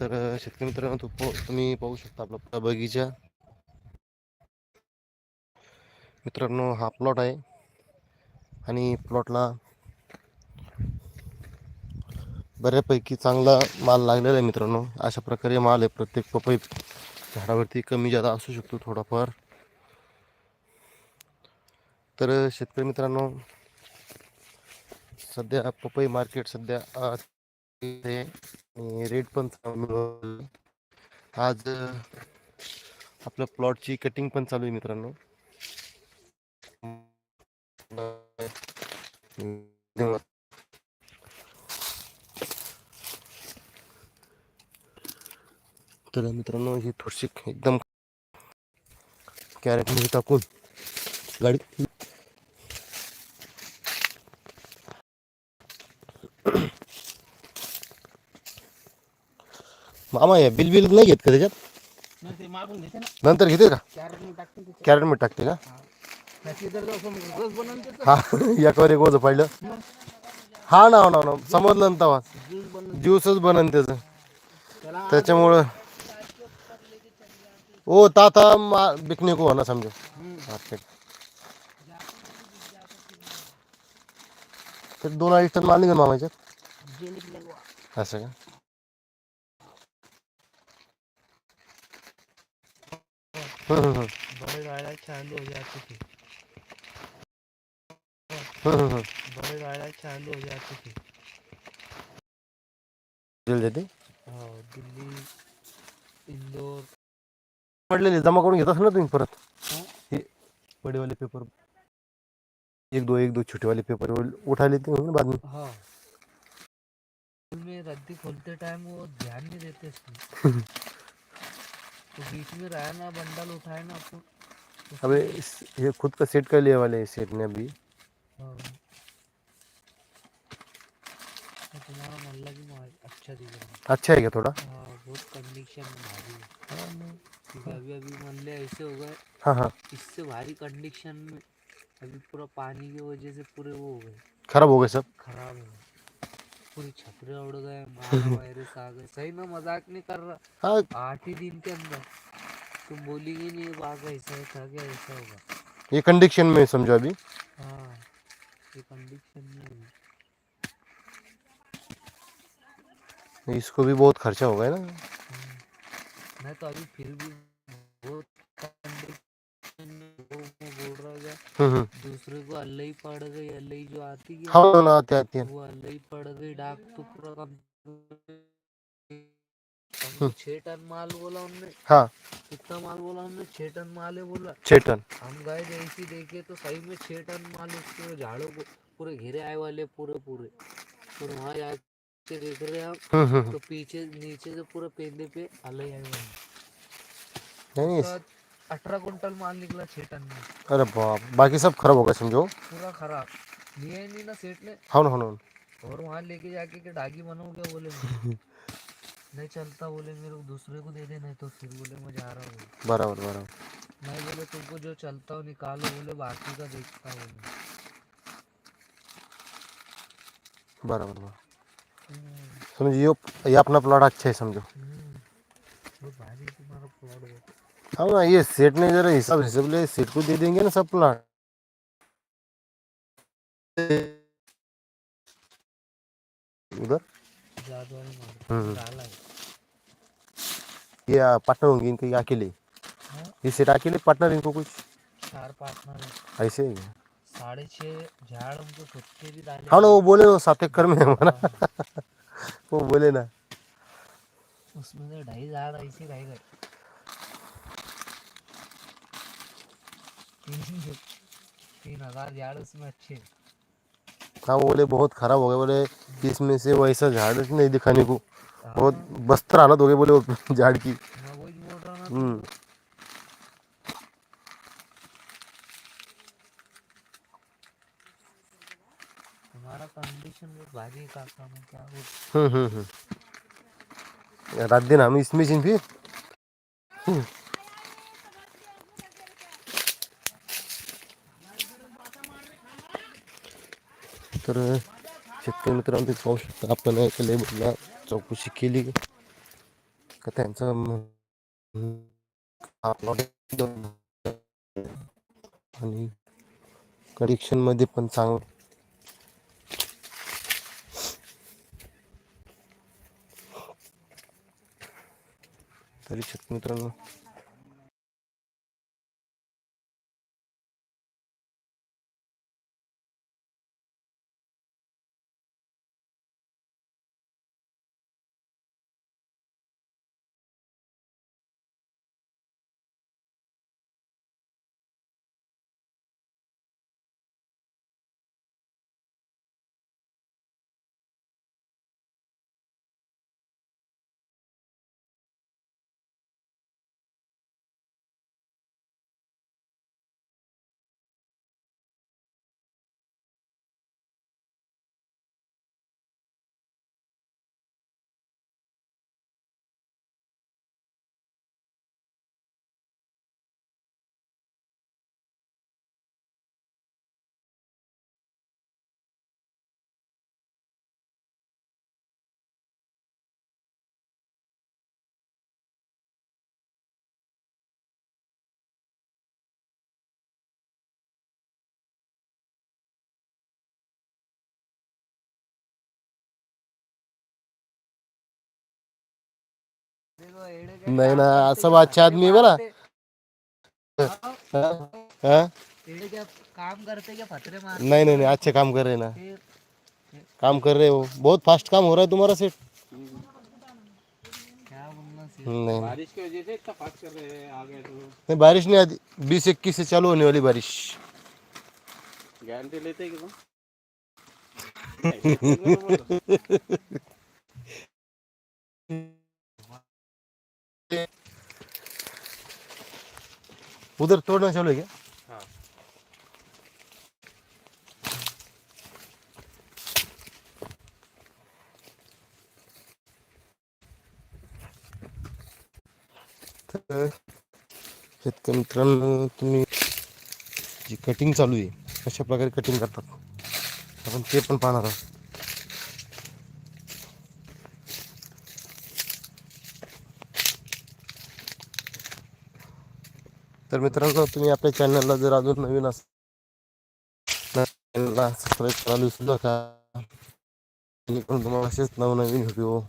तर शेतकरी मित्रांनो तू पो- तुम्ही पाहू शकता आपला बगीचा. मित्रांनो हा प्लॉट आहे. आणि प्लॉटला बऱ्यापैकी चांगला माल लागलेला आहे मित्रांनो. अशा प्रकारे माल आहे. प्रत्येक पपई झाडावरती कमी जादा असू शकतो थोडाफार. तर शेतकरी मित्रांनो सध्या पपई मार्केट सध्या रेट पण चालू आज अ, आपल्या प्लॉटची कटिंग पण चालू आहे मित्रांनो. तर मित्रांनो ही थोडीशी एकदम कॅरेटमध्ये टाकून गाडी मामा या बिल बिल नाही घेत का त्याच्यात? नाही ते मागून घेते ना. नंतर घेते का? चार मिनिट टाकते ते. कॅरेटमध्ये टाकते का? त्याची जर असं रस बनवून हा एकावर एक ओझं पाहिलं. हा ना हो ना हो ना समजलं ना ज्यूस बनवून ज्यूसच बनन त्याचं. त्याला त्याच्यामुळं ओ ताता मा बिकने को ना समजो. हा, ठीक. तर दोन अडीच टन माल निघेल मामाच्या जेली लगवा. असं का? बड़े गाड़ा चालू हो जाती थी. बड़े गाड़ा चालू हो जाती थी दिल देते हाँ, दिल्ली? इंदौर पडलेले जमा करून घेत ना तुम्ही परत? हे. बडेवाले पेपर. एक दो एक दो छोटेवाले पेपर उठा लेते हैं बाद में हाँ. में रद्दी खोलते टाइम वो ध्यान नहीं देते तो बीच में रहा ना बंडल उठाए ना तो अबे ये खुद का सेट कर लिया वाले सेट ने अभी। हाँ। तुम्हारा मल्ला माल अच्छा दिख रहा है। अच्छा है क्या थोड़ा? हाँ बहुत कंडीशन में भारी है। क्योंकि अभी अभी मल्ले ऐसे हो गए। हाँ हाँ। इससे भारी कंडीशन में अभी पूरा पानी की वजह से पूरे वो हो गए। खराब हो गए सब। हो पूरी छपरे उड़ गए वायरस आ गए। सही में मज़ाक नहीं कर रहा। हाँ। आठ ही दिन के अंदर। तुम बोलेगी नहीं ऐसा है था क्या ऐसा होगा। ये कंडीशन में समझो अभी। हाँ ये कंडीशन में इसको भी बहुत खर्चा होगा ना। मैं तो अभी फिर भी बहुत दूसरे को अल्लाह ही पड़ गई ही जो आती है। हाँ ना आते आते हैं। वो अल्लाह ही पड़ गई डाक तो पूरा कम हमको छह टन माल बोला उनने हाँ। कितना माल बोला हमने? छह टन माल है बोला। छः टन। हम गए जैसी देखे तो सही में छह टन माल उसके झाड़ों को पूरे घेरे आए वाले पूरे पूरे। और वहाँ जाके देख रहे हैं हम हम्म, हम्म, हम्म। तो पीछे नीचे से पूरे पेंदे पे अलग आए हुए हैं। नहीं अठारह कुंटल माल निकला छह टन में। अरे बाप बाकी सब खराब हो गया समझो। पूरा खराब। लिया ही नहीं ना सेठ ने? हाँ ना हाँ। ना और वहाँ लेके जाके के डागी बनोगे बोले नहीं चलता बोले मेरे को दूसरे को दे दे नहीं तो फिर बोले मैं जा रहा हूँ। बराबर बराबर। नहीं बोले तुमको जो चलता हो निकालो बोले बाकी का देखता बोले बराबर बराबर। हम्म, समझो ये ये अपना प्लॉट अच्छा है समझो। हम्म, है तुम्हारा प्लॉट वो हाँ ना ये सेट ने जरा हिसाब हिसाब ले सेट को दे देंगे ना सब प्लॉट उधर? हम्म। ये पार्टनर होंगे इनके अकेले? हाँ? ये सेट अकेले पार्टनर इनको कुछ? चार पार्टनर है। ऐसे ही साढ़े छः झाड़ हमको खुद के भी डाले हाँ ना वो बोले वो सात एकड़ में है हमारा। हाँ, वो बोले ना। उसमें ढाई झाड़ ऐसे रह गए। तीन हज़ार झाड़ उसमें अच्छे। हाँ बोले बहुत खराब हो गए बोले इसमें से वैसा झाड़ नहीं दिखाने को। बहुत हाँ, बस्तर हालत हो गई बोले झाड़ की। हम्म। तुम्हारा कंडीशन बहुत भारी काका में क्या हम्म हम्म हम्म। रात दिन हम इसमें जिन फिर तर शेतकरी मित्रांनो ते पाहू शकता आपण लेबरला चौकशी केली. का त्यांचं आणि कडिक्शनमध्ये पण चांगलं. तरी शेतकरी मित्रांनो नाही ना, वाचा पत्रे आदमी बरा. मारते? हा? हा? येडे क्या काम करते क्या पत्रे मार नहीं नहीं नहीं अच्छे काम कर रहे ना। काम कर रहे हो। बहुत फास्ट काम हो रहा है तुम्हारा सेट क्या बोलना सिर्फ़? नहीं बारिश की वजह से इतना फास्ट कर रहे हैं आ तो। नहीं बारिश नहीं आती बीस इक्कीस से चालू होने वाली बारिश। गारंटी लेते हैं कि तुम? उधर तोड़ना चालू है क्या? हाँ। तर शेतकरी मित्रांनो तुम्ही जी कटिंग चालू आहे कशा प्रकारे कटिंग करतात? आपण ते पण पाहणार आहोत. तर मित्रांनो तुम्ही आपल्या चॅनलला जर अजून नवीन अस चॅनलला सबस्क्राईब करायला विसरू नका. जेणेकरून तुम्हाला असेच नवनवीन व्हिडिओ